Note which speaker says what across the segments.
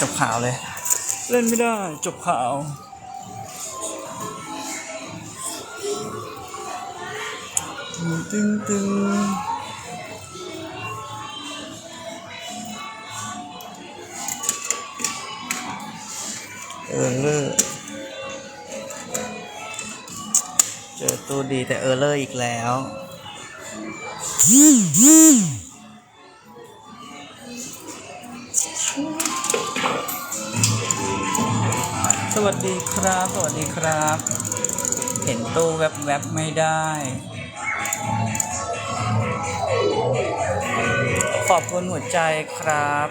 Speaker 1: จบข่าวเลย เล่นไม่ได้ จบข่าวตึงตึงเออเลอร์เจอตัวดีแต่เออเลอร์อีกแล้ว วัสดีครับ สวัสดีครับ เห็นตู้แวบๆไม่ได้ ขอบคุณหัวใจครับ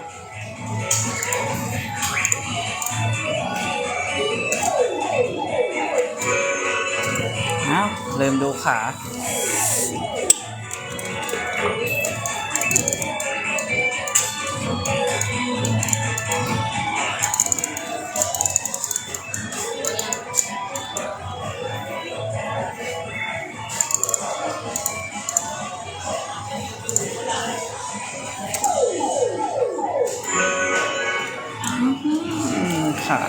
Speaker 1: เอ้าลืมดูขา ขา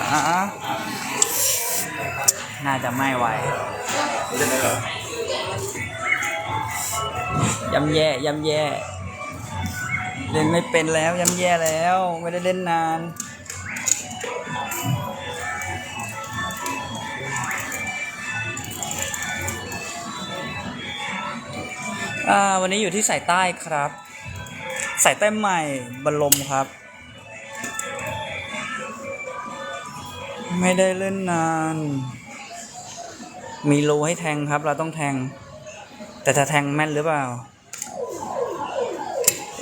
Speaker 1: น่าจะไม่ไหวย่ำแย่ย่ำแย่ เล่นไม่เป็นแล้วย่ำแย่แล้ว ไม่ได้เล่นนานอ่าวันนี้อยู่ที่สายใต้ครับ สายใต้ใหม่บรมครับ ไม่ได้เล่นนาน มีรูให้แทงครับ เราต้องแทง แต่จะแทงแม่นหรือเปล่า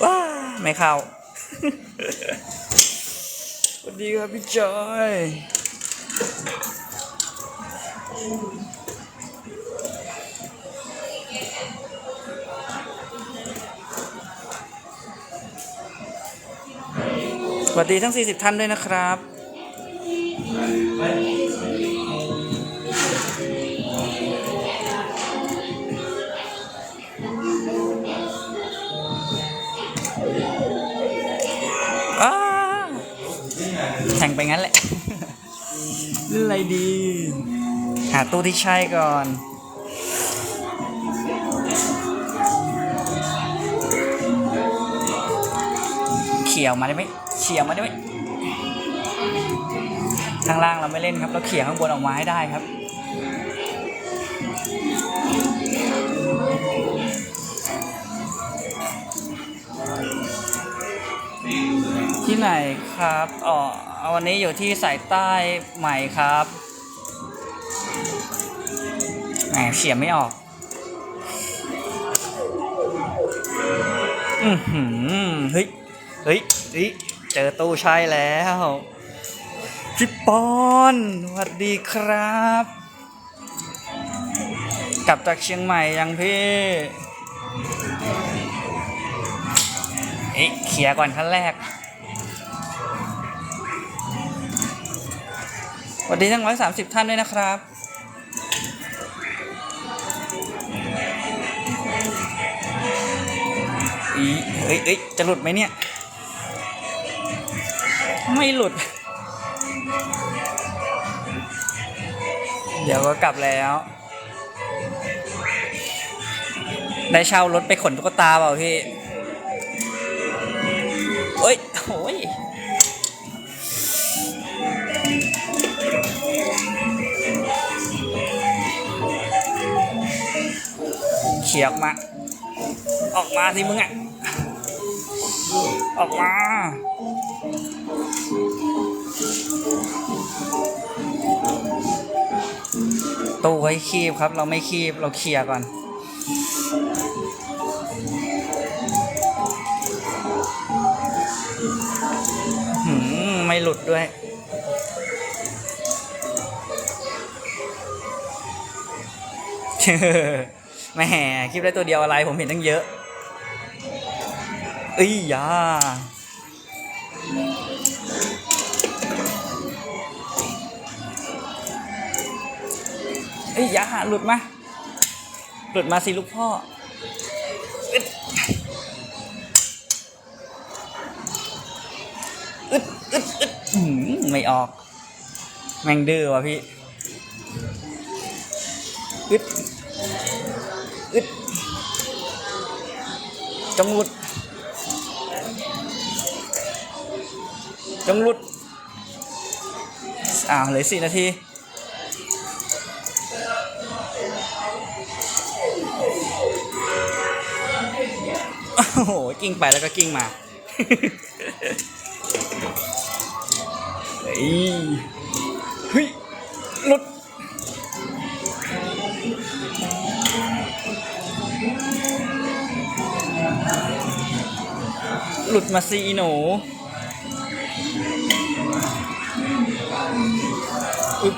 Speaker 1: ว้า ไม่เข้า สวัสดีครับพี่จอยสวัสดีทั้ง 40 ท่านด้วยนะครับ ไปงั้นแหละ เล่นอะไรดี หาตู้ที่ใช่ก่อน เขี่ยวมาได้ไหมเขี่ยวมาได้ไหมข้างล่างเราไม่เล่นครับ เราเขี่ยข้างบนออกมาให้ได้ครับที่ไหนครับอ๋อ วันนี้อยู่ที่สายใต้ใหม่ครับแหมเฉียไม่ออกอือหือเฮ้ยเฮ้ยเฮ้ยเจอตู้ใช่แล้วพี่ปอนสวัสดีครับ กลับจากเชียงใหม่ยังพี่เอ๊ะเคลียร์ก่อนขั้นแรก วัสดีทั้งร้อยสามสิบท่านด้วยนะครับ อีเอ้ยเอ้ยจะหลุดไหมเนี่ย ไม่หลุด เดี๋ยวก็กลับแล้ว ได้เช่ารถไปขนตุ๊กตาเปล่าพี่เอ้ยโอ้ย เขียออกมา ออกมาสิมึงอะ ออกมาตู้ไว้คีบครับ เราไม่คีบเราเคลียร์ก่อนหืมไม่หลุดด้วย เแหมคลิปได้ตัวเดียวอะไรผมเห็นตั้งเยอะอ้ยยาเอ้ยยาหลุดมา หลุดมาสิลูกพ่อ อึดอึดอึดหือไม่ออก แมงดื้อว่ะพี่ อึด อึดจงหลุดจงหลุดอ้าวเหลือสี่นาทีโอ้โหกิ้งไปแล้วก็กิ้งมาเฮ้ย ดมาซีหนูอึบ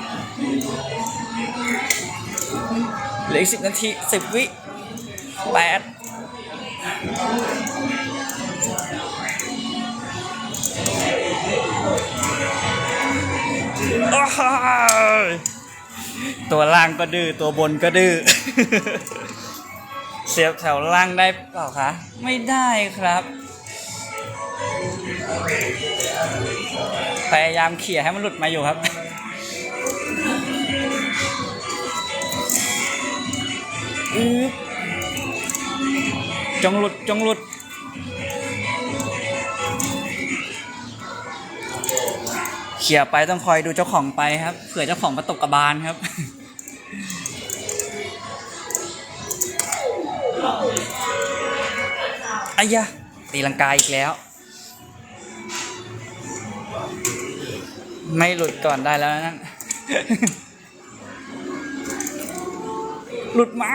Speaker 1: เหลืออีกสิบนาทีสิบวิแปดอ้าวตัวล่างก็ดื้อตัวบนก็ดื้อเสียบแถวล่างได้เปล่าคะ ไม่ได้ครับ พยายามเขี่ยให้มันหลุดมาอยู่ครับอืจงหลุดจงหลุด เขี่ยไปต้องคอยดูเจ้าของไปครับ เผื่อเจ้าของมาตกกระบาลครับอายะตีลังกาอีกแล้ว ไม่หลุดก่อนได้แล้วนั่นหลุดมา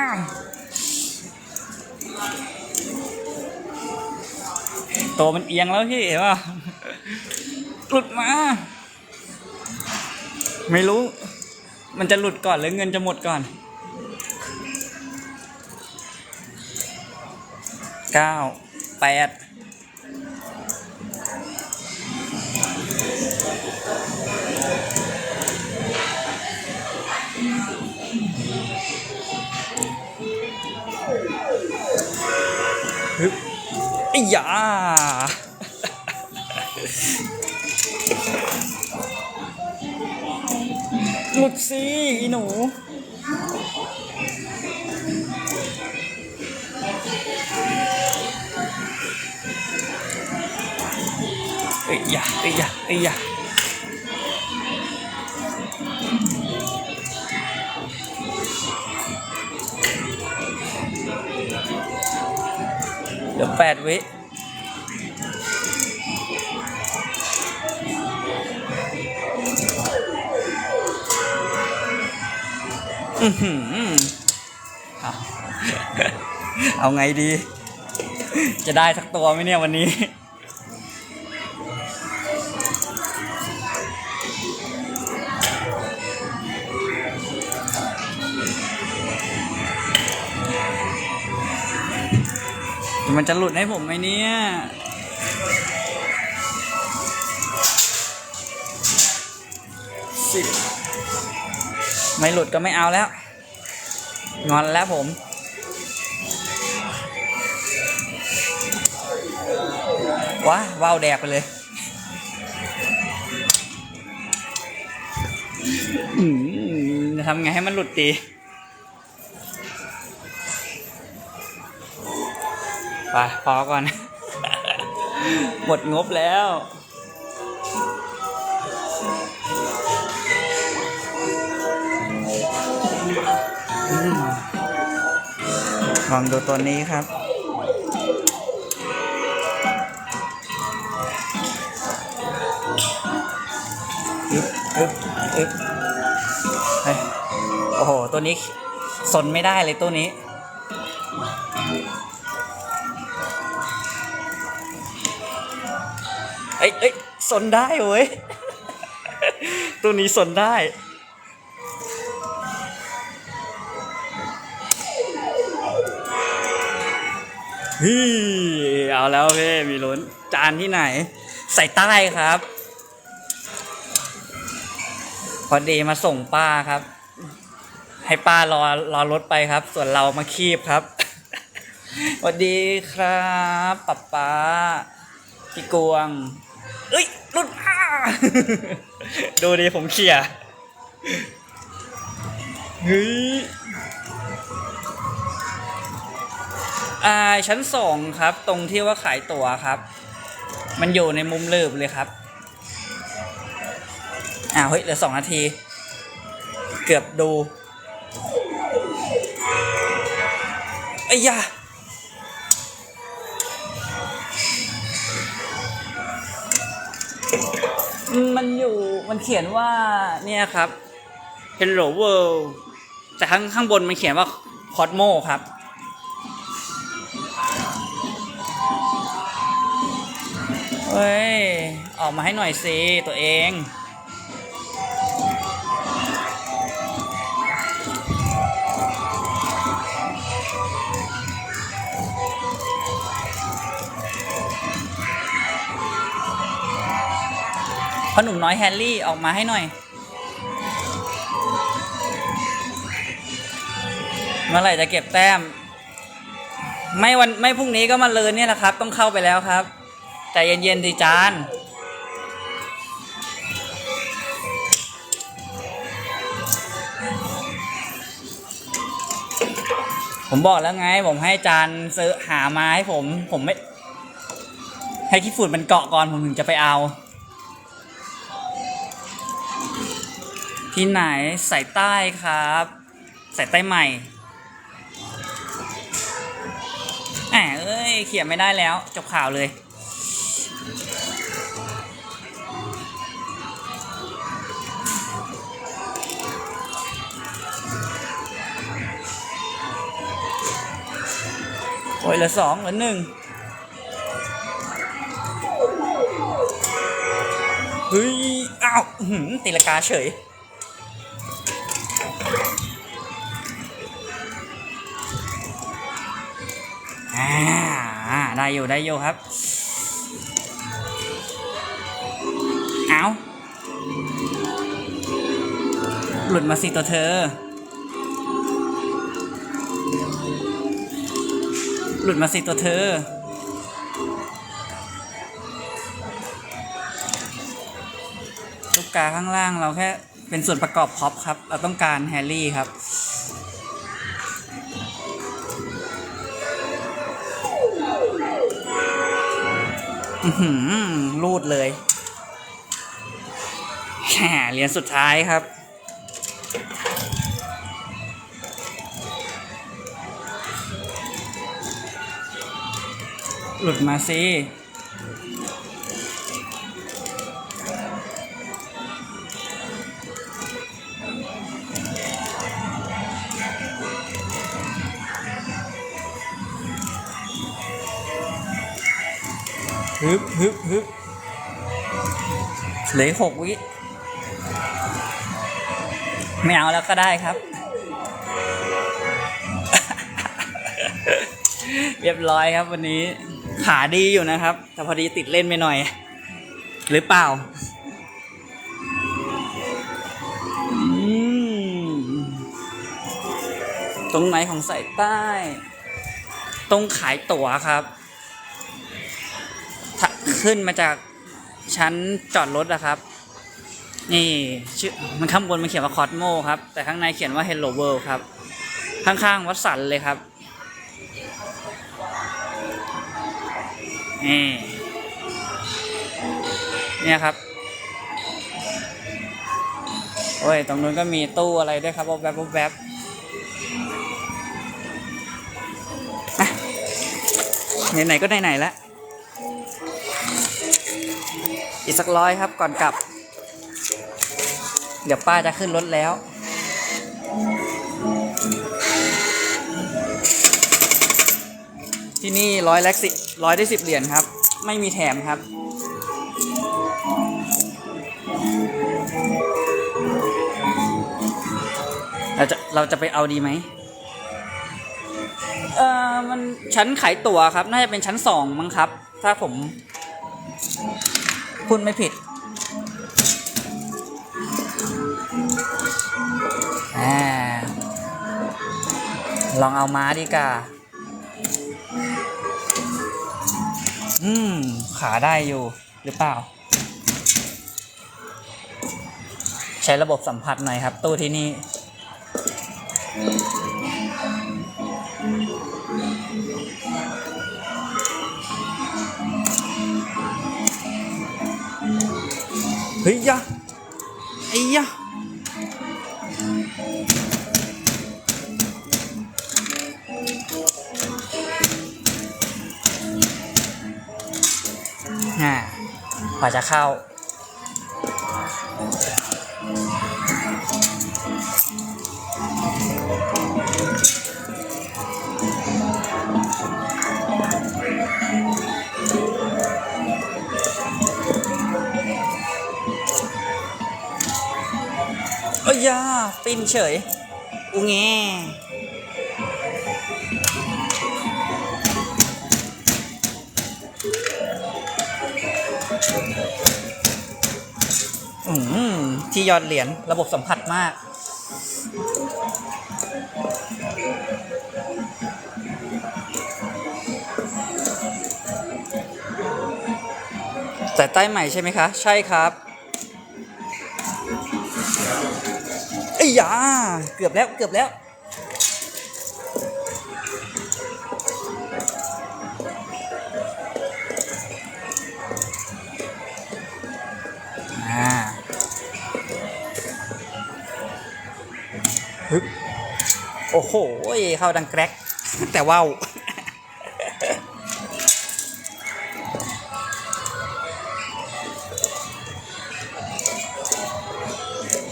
Speaker 1: ตัวมันเอียงแล้วพี่เห็นป่ะหลุดมา ไม่รู้ มันจะหลุดก่อนหรือเงินจะหมดก่อนเก้าแปด ฮึบไอ้ยาหลุดสิอีหนูเอ้ยยาเอ้ยยาเอ้ยยา เหลือแปดวิอื้อหือเอาเอาไงดี จะได้สักตัวไหมเนี่ยวันนี้ มันจะหลุดให้ผมไหมเนี่ยสิบไม่หลุดก็ไม่เอาแล้ว งอนแล้วผมว้าว้าวแดกไปเลยจะทำไงให้มันหลุดดี ไปพอก่อน หมดงบแล้วลองดูตัวนี้ครับ อึ๊บอึ๊บอึ๊บโอ้โห ตัวนี้สนไม่ได้เลยตัวนี้ เอ้ยเอ้ยสนได้เว้ย ตัวนี้สนได้ ฮี่เอาแล้วพี่มีลุ้น จานที่ไหน ใส่ใต้ครับ พอดีมาส่งป้าครับ ให้ป้ารอรอรถไปครับ ส่วนเรามาคีบครับสวัสดีครับป๊าป๊าพี่กวง เอ้ยรุ่นอ้าดูดิผมเขี่ยร์เฮ้ยอ่าชั้นสองครับ ตรงที่ว่าขายตั๋วครับ มันอยู่ในมุมลืบเลยครับอ้าวเฮ้ยเหลือสองนาที เกือบดูไอ้ยา มันเขียนว่าเนี่ยครับ Hello World แต่ข้างข้างบนมันเขียนว่า Cosmo ครับ เฮ้ย ออกมาให้หน่อยสิตัวเอง พ่อหนุ่มน้อยแฮร์รี่ออกมาให้หน่อย เมื่อไหร่จะเก็บแต้ม ไม่วันไม่พรุ่งนี้ก็มาเลยเนี่ยแหละครับ ต้องเข้าไปแล้วครับใจเย็นๆสิจานผมบอกแล้วไง ผมให้จานซื้อหามาให้ผม ผมไม่ ให้ขี้ฝุ่นมันเกาะก่อนผมถึงจะไปเอา ที่ไหนใส่ใต้ครับใส่ใต้ใหม่แหมเอ้ยเขียนไม่ได้แล้ว จบข่าวเลยโอ้ยเหลือสองเหลือหนึ่งเฮ้ย อ้าวหือตีลกาเฉย อ่าได้อยู่ได้อยู่ครับ เอาหลุดมาสิตัวเธอ หลุดมาสิตัวเธอลูกกาข้างล่างเราแค่ เป็นส่วนประกอบพ็อปครับ เราต้องการแฮร์รี่ครับ อือรูดเลยแหมเหรียญสุดท้ายครับ หลุดมาสิ ฮึบฮึบฮึบเหลือหกวิไม่เอาแล้วก็ได้ครับ เรียบร้อยครับวันนี้ขาดีอยู่นะครับ แต่พอดีติดเล่นไปหน่อย หรือเปล่าตรงไหนของสายใต้ ตรงขายตั๋วครับ ขึ้นมาจากชั้นจอดรถอะครับ นี่ชื่อมันข้างบนมันเขียนว่าคอสโมครับ แต่ข้างในเขียนว่า Hello World ครับ ข้างๆวัดสันเลยครับ นี่ เนี่ยครับ โอ้ย ตรงนู้นก็มีตู้อะไรด้วยครับแวบแวบไหนๆก็ไหนๆแล้ว อีกสักร้อยครับก่อนกลับ เดี๋ยวป้าจะขึ้นรถแล้ว ที่นี่ร้อยแลกสิร้อยได้สิบเหรียญครับ ไม่มีแถมครับเราจะเราจะไปเอาดีไหมเออมันชั้นขายตั๋วครับ น่าจะเป็นชั้นสองมั้งครับ ถ้าผม พูดไม่ผิดอลองเอาม้าดีกว่าอืม ขาได้อยู่หรือเปล่า ใช้ระบบสัมผัสหน่อยครับ ตู้ที่นี่ ฮ้ยยะไอ้ยะฮ่ากว่าจะเข้า อ้ยาปินเฉยอูแงอืมที่ยอดเหรียญระบบสัมผัสมากแต่ใต้ใหม่ใช่ไหมคะ ใช่ครับ ยาเกือบแล้วเกือบแล้วฮึบโอ้โห เข้าดังแกรก แต่ว่าว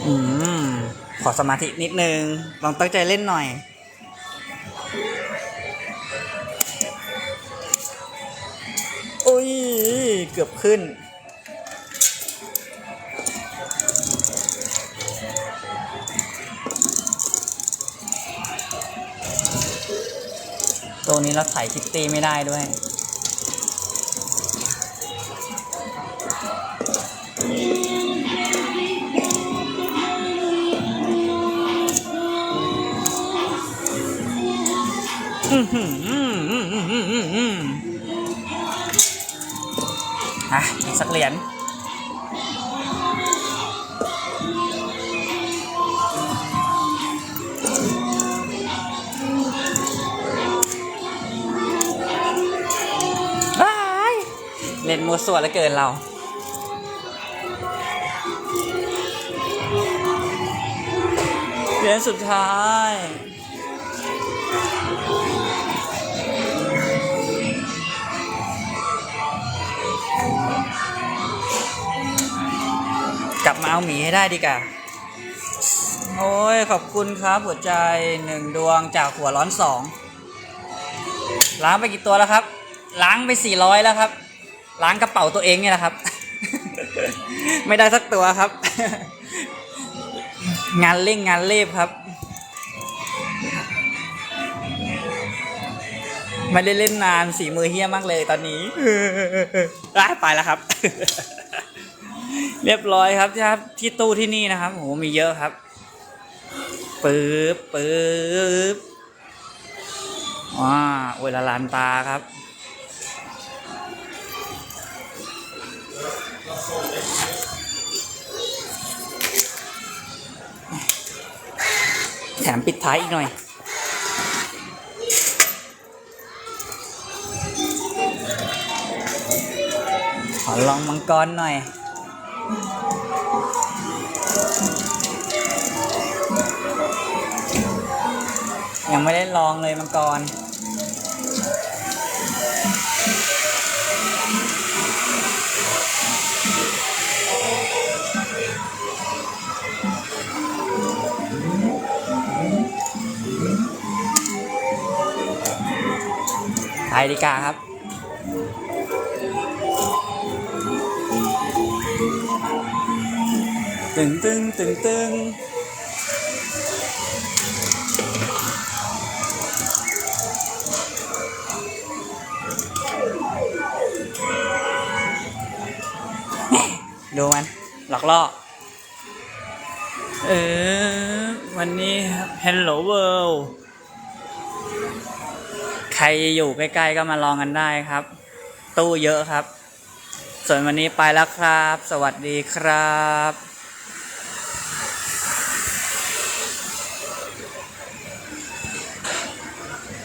Speaker 1: อืม ขอสมาธินิดนึง ลองตั้งใจเล่นหน่อย โอ้ย เกือบขึ้น ตัวนี้เราถ่คิตตี้ไม่ได้ด้วย อะอีกสักเหรียญเล่นมัวส่วนแล้วเกินเราเหรียญสุดท้าย มาเอาหมีให้ได้ดีกว่าโอ้ยขอบคุณครับหัวใจหนึ่งดวงจากหัวร้อนสองล้างไปกี่ตัวแล้วครับ ล้างไปสี่ร้อยแล้วครับ ล้างกระเป๋าตัวเองเนี่ยแหละครับ ไม่ได้สักตัวครับ งานเร่งงานเรีบครับไม่ได้เล่นนานสีมือเฮี้ยมากเลยตอนนี้ได้ไปแล้วครับ เรียบร้อยครับที่ครับ ที่ตู้ที่นี่นะครับโหมีเยอะครับปึ๊บปึ๊บว้าโอละลานตาครับ แถมปิดท้ายอีกหน่อยขอลองมังกรหน่อย ยังไม่ได้ลองเลยมังกรไทยดีกาครับ ตึงตึงตึงตึงดูมัน หลอกล่อ เออ วันนี้ฮัลโหลเวิลใครอยู่ใกล้ๆก็มาลองกันได้ครับ ตู้เยอะครับ ส่วนวันนี้ไปแล้วครับ สวัสดีครับ